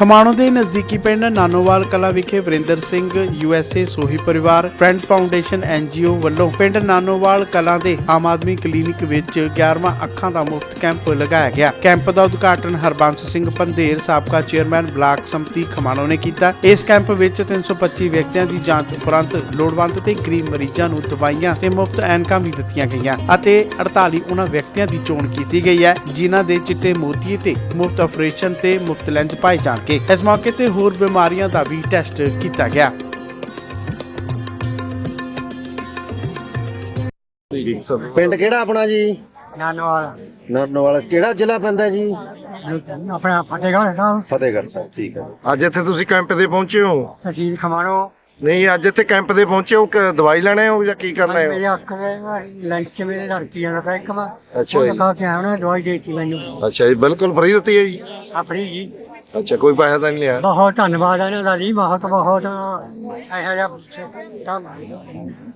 ਖਮਾਣੋ ਦੇ ਨਜ਼ਦੀਕੀ ਪਿੰਡ ਨਾਨੋਵਾਲ ਕਲਾ ਵਿਖੇ ਵਰਿੰਦਰ ਸਿੰਘ ਯੂਐਸਏ ਸੋਹੀ ਪਰਿਵਾਰ ਫਰੈਂਡ ਫਾਊਂਡੇਸ਼ਨ ਐਨਜੀਓ ਵੱਲੋਂ ਪਿੰਡ ਨਾਨੋਵਾਲ ਕਲਾ ਦੇ ਆਮ ਆਦਮੀ ਕਲੀਨਿਕ ਵਿੱਚ 11ਵਾਂ ਅੱਖਾਂ ਦਾ ਮੁਫਤ ਕੈਂਪ ਲਗਾਇਆ ਗਿਆ। ਕੈਂਪ ਦਾ ਉਦਘਾਟਨ ਹਰਬੰਸ ਸਿੰਘ ਪੰਧੇਰ, ਸਾਬਕਾ ਚੇਅਰਮੈਨ ਬਲਾਕ ਸੰਮਤੀ ਖਮਾਣੋ ਨੇ ਕੀਤਾ। ਇਸ ਕੈਂਪ ਵਿੱਚ 325 ਵਿਅਕਤੀਆਂ ਦੀ ਜਾਂਚ ਉਪਰੰਤ ਲੋੜਵੰਦ ਤੇ ਗਰੀਬ ਮਰੀਜ਼ਾਂ ਨੂੰ ਦਵਾਈਆਂ ਤੇ ਮੁਫਤ ਐਨਕਾਂ ਵੀ ਦਿੱਤੀਆਂ ਗਈਆਂ ਅਤੇ 48 ਉਹਨਾਂ ਵਿਅਕਤੀਆਂ ਦੀ ਚੋਣ ਕੀਤੀ ਗਈ ਹੈ, ਜਿਨ੍ਹਾਂ ਦੇ ਚਿੱਟੇ ਮੋਤੀਏ ਤੇ ਮੁਫਤ ਆਪਰੇਸ਼ਨ ਤੇ ਮੁਫਤ ਲੈਂਜ ਪਾਏ ਜਾਣਗੇ। ਇਸ ਮੌਕੇ ਤੇ ਹੋਰ ਬਿਮਾਰੀਆਂ ਦਾ ਵੀ ਟੈਸਟ ਕੀਤਾ ਗਿਆ। ਪਿੰਡ ਕਿਹੜਾ ਆਪਣਾ ਜੀ? ਨਾਨਵਾਲ। ਨਰਨਵਾਲ ਕਿਹੜਾ ਜ਼ਿਲ੍ਹਾ ਪੈਂਦਾ ਜੀ? ਆਪਣਾ ਫਤਿਹਗੜ੍ਹ ਸਾਹਿਬ ਫਤਿਹਗੜ੍ਹ ਸਾਹਿਬ ਠੀਕ ਹੈ। ਅੱਜ ਇੱਥੇ ਤੁਸੀਂ ਕੈਂਪ ਦੇ ਪਹੁੰਚੇ ਹੋ? ਤਹਿਸੀਲ ਖਮਾਣੋ। ਨਹੀਂ ਅੱਜ ਇੱਥੇ ਕੈਂਪ ਦੇ ਪਹੁੰਚੇ ਹੋ? ਕਿ ਦਵਾਈ ਲੈਣੇ ਹੋ ਜਾਂ ਕੀ ਕਰਨਾ ਮੇਰੇ ਹੈ ਅੱਖ ਦੇ ਲੈਂਸ ਚ ਮੇਰੇ ਲੜਕੀ ਜਾਂਦਾ ਤਾਂ ਇੱਕ ਵਾ। ਅੱਛਾ ਜੀ। ਦਿਖਾ ਕੇ ਉਹਨੇ ਦਵਾਈ ਦੇ ਦਿੱਤੀ ਮੈਨੂੰ। ਅੱਛਾ ਜੀ ਬਿਲਕੁਲ ਫ੍ਰੀ ਦਿੱਤੀ ਹੈ ਜੀ? ਆਪਣੀ ਜੀ। ਅੱਛਾ ਕੋਈ ਪੈਸਾ ਤਾਂ ਨਹੀਂ ਲਿਆ? ਬਹੁਤ ਧੰਨਵਾਦ ਇਹਨਾਂ ਦਾ ਜੀ ਬਹੁਤ ਬਹੁਤ ਇਹੋ ਜਿਹਾ ਤਾਂ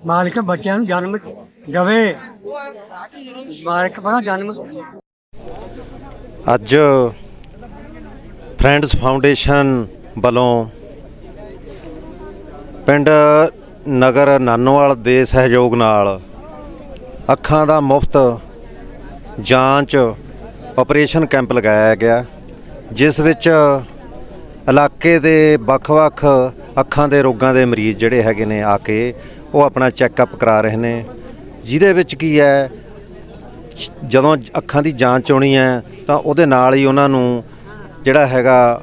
ਮਾਲਕ ਬੱਚਿਆਂ ਨੂੰ ਜਨਮ ਦੇਵੇ। ਮਾਲਕ ਬੜਾ ਜਨਮ ਅੱਜ ਫਰੈਂਡਸ ਫਾਊਂਡੇਸ਼ਨ ਵੱਲੋਂ ਪਿੰਡ ਨਗਰ ਨਾਨੋਵਾਲ ਦੇ ਸਹਿਯੋਗ ਨਾਲ ਅੱਖਾਂ ਦਾ ਮੁਫਤ ਜਾਂਚ ਆਪਰੇਸ਼ਨ ਕੈਂਪ ਲਗਾਇਆ ਗਿਆ। ਜਿਸ ਵਿੱਚ ਇਲਾਕੇ ਦੇ ਵੱਖ-ਵੱਖ ਅੱਖਾਂ ਦੇ ਰੋਗਾਂ ਦੇ ਮਰੀਜ਼ ਜਿਹੜੇ ਹੈਗੇ ਨੇ ਆ ਕੇ ਉਹ ਆਪਣਾ ਚੈੱਕਅਪ ਕਰਾ ਰਹੇ ਨੇ। ਜਿਹਦੇ ਵਿੱਚ ਕੀ ਹੈ, ਜਦੋਂ ਅੱਖਾਂ ਦੀ ਜਾਂਚ ਹੋਣੀ ਹੈ, ਤਾਂ ਉਹਦੇ ਨਾਲ ਹੀ ਉਹਨਾਂ ਨੂੰ ਜਿਹੜਾ ਹੈਗਾ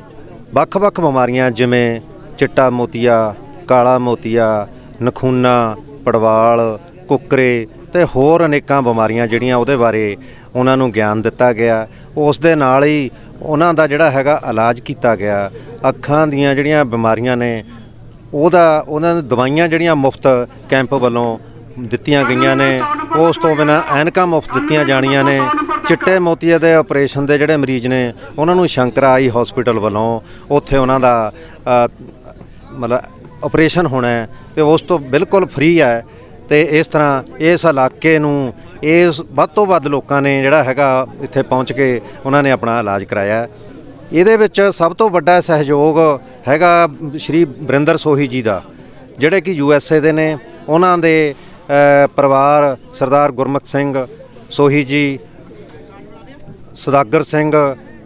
ਵੱਖ-ਵੱਖ ਬਿਮਾਰੀਆਂ ਜਿਵੇਂ ਚਿੱਟਾ ਮੋਤੀਆ, ਕਾਲਾ ਮੋਤੀਆ, ਨਖੂਨਾ, ਪੜਵਾਲ ਕੁੱਕਰੇ ਤੇ ਹੋਰ ਅਨੇਕਾਂ ਬਿਮਾਰੀਆਂ ਜਿਹੜੀਆਂ ਉਹਦੇ ਬਾਰੇ ਉਹਨਾਂ ਨੂੰ ਗਿਆਨ ਦਿੱਤਾ ਗਿਆ। ਉਸ ਦੇ ਨਾਲ ਹੀ ਉਹਨਾਂ ਦਾ ਜਿਹੜਾ ਹੈਗਾ ਇਲਾਜ ਕੀਤਾ ਗਿਆ। ਅੱਖਾਂ ਦੀਆਂ ਜਿਹੜੀਆਂ ਬਿਮਾਰੀਆਂ ਨੇ, ਉਹਦਾ ਉਹਨਾਂ ਨੂੰ ਦਵਾਈਆਂ ਜਿਹੜੀਆਂ ਮੁਫਤ ਕੈਂਪ ਵੱਲੋਂ ਦਿੱਤੀਆਂ ਗਈਆਂ ਨੇ। ਉਸ ਤੋਂ ਬਿਨਾ ਐਨਕਾਂ ਮੁਫਤ ਦਿੱਤੀਆਂ ਜਾਣੀਆਂ ਨੇ। ਚਿੱਟੇ ਮੋਤੀਏ ਦੇ ਆਪਰੇਸ਼ਨ ਦੇ ਜਿਹੜੇ ਮਰੀਜ਼ ਨੇ, ਉਹਨਾਂ ਨੂੰ ਸ਼ੰਕਰਾ ਆਈ ਹਸਪੀਟਲ ਵੱਲੋਂ ਉੱਥੇ ਉਹਨਾਂ ਦਾ ਮਤਲਬ ਆਪਰੇਸ਼ਨ ਹੋਣਾ ਹੈ ਤੇ ਉਸ ਤੋਂ ਬਿਲਕੁਲ ਫ੍ਰੀ ਹੈ। ਤੇ ਇਸ ਤਰ੍ਹਾਂ ਇਸ ਇਲਾਕੇ ਨੂੰ ਇਸ ਵੱਧ ਤੋਂ ਵੱਧ ਲੋਕਾਂ ਨੇ ਜਿਹੜਾ ਹੈਗਾ ਇੱਥੇ ਪਹੁੰਚ ਕੇ ਉਹਨਾਂ ਨੇ ਆਪਣਾ ਇਲਾਜ ਕਰਾਇਆ। ਇਹਦੇ ਵਿੱਚ ਸਭ ਤੋਂ ਵੱਡਾ ਸਹਿਯੋਗ ਹੈਗਾ ਸ਼੍ਰੀ ਬਰਿੰਦਰ ਸੋਹੀ ਜੀ ਦਾ, ਜਿਹੜੇ ਕਿ ਯੂ ਐਸ ਏ ਦੇ ਨੇ। ਉਹਨਾਂ ਦੇ ਪਰਿਵਾਰ ਸਰਦਾਰ ਗੁਰਮੁਖ ਸਿੰਘ ਸੋਹੀ ਜੀ, ਸੁਦਾਗਰ ਸਿੰਘ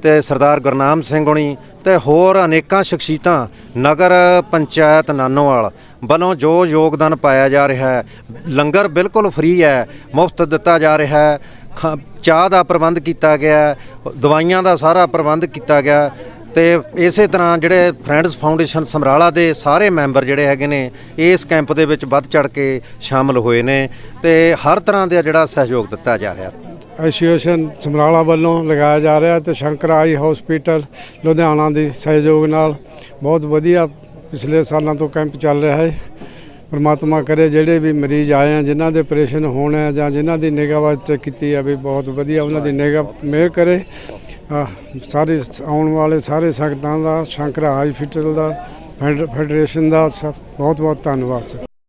ਤੇ ਸਰਦਾਰ ਗੁਰਨਾਮ ਸਿੰਘ ਹੁਣੀ ਤੇ ਹੋਰ ਅਨੇਕਾਂ ਸ਼ਖਸੀਅਤਾਂ ਨਗਰ ਪੰਚਾਇਤ ਨਾਨੋਵਾਲ ਵੱਲੋਂ ਜੋ ਯੋਗਦਾਨ ਪਾਇਆ ਜਾ ਰਿਹਾ ਹੈ, ਲੰਗਰ ਬਿਲਕੁਲ ਫ੍ਰੀ ਹੈ, ਮੁਫਤ ਦਿੱਤਾ ਜਾ ਰਿਹਾ ਹੈ ਚਾਹ ਦਾ ਪ੍ਰਬੰਧ ਕੀਤਾ ਗਿਆ ਦਵਾਈਆਂ ਦਾ ਸਾਰਾ ਪ੍ਰਬੰਧ ਕੀਤਾ ਗਿਆ ਤੇ ਇਸੇ ਤਰ੍ਹਾਂ ਜਿਹੜੇ ਫਰੈਂਡਸ ਫਾਊਂਡੇਸ਼ਨ ਸਮਰਾਲਾ ਦੇ ਸਾਰੇ ਮੈਂਬਰ ਜਿਹੜੇ ਹੈਗੇ ਨੇ, ਇਸ ਕੈਂਪ ਦੇ ਵਿੱਚ ਵੱਧ ਚੜ ਕੇ ਸ਼ਾਮਲ ਹੋਏ ਨੇ ਤੇ ਹਰ ਤਰ੍ਹਾਂ ਦਾ ਜਿਹੜਾ ਸਹਿਯੋਗ ਦਿੱਤਾ ਜਾ ਰਿਹਾ। ਐਸੋਸੀਏਸ਼ਨ ਸਮਰਾਲਾ ਵੱਲੋਂ ਲਗਾਇਆ ਜਾ ਰਿਹਾ ਤੇ ਸ਼ੰਕਰ ਆਈ ਹਸਪੀਟਲ ਲੁਧਿਆਣਾ ਦੇ ਸਹਿਯੋਗ ਨਾਲ ਬਹੁਤ ਵਧੀਆ ਪਿਛਲੇ ਸਾਲਾਂ ਤੋਂ ਕੈਂਪ ਚੱਲ ਰਿਹਾ ਹੈ। ਪਰਮਾਤਮਾ ਕਰੇ, ਜਿਹੜੇ ਵੀ ਮਰੀਜ਼ ਆਏ ਆ, ਜਿਨ੍ਹਾਂ ਦੇ ਆਪਰੇਸ਼ਨ ਹੋਣੇ ਆ ਜਾਂ ਜਿਨ੍ਹਾਂ ਦੀ ਨਿਗਾਹ ਚੈੱਕ ਕੀਤੀ ਆ ਵੀ ਬਹੁਤ ਵਧੀਆ, ਉਹਨਾਂ ਦੀ ਨਿਗਾਹ ਮਿਹਰ ਕਰੇ। ਸਾਰੇ ਆਉਣ ਵਾਲੇ ਸਾਰੇ ਸੰਗਤਾਂ ਦਾ, ਸ਼ੰਕਰਾ ਹਸਪੀਟਲ ਦਾ, ਫੈਡ- ਫੈਡਰੇਸ਼ਨ ਦਾ ਸਭ ਬਹੁਤ ਬਹੁਤ ਧੰਨਵਾਦ, ਸਰ।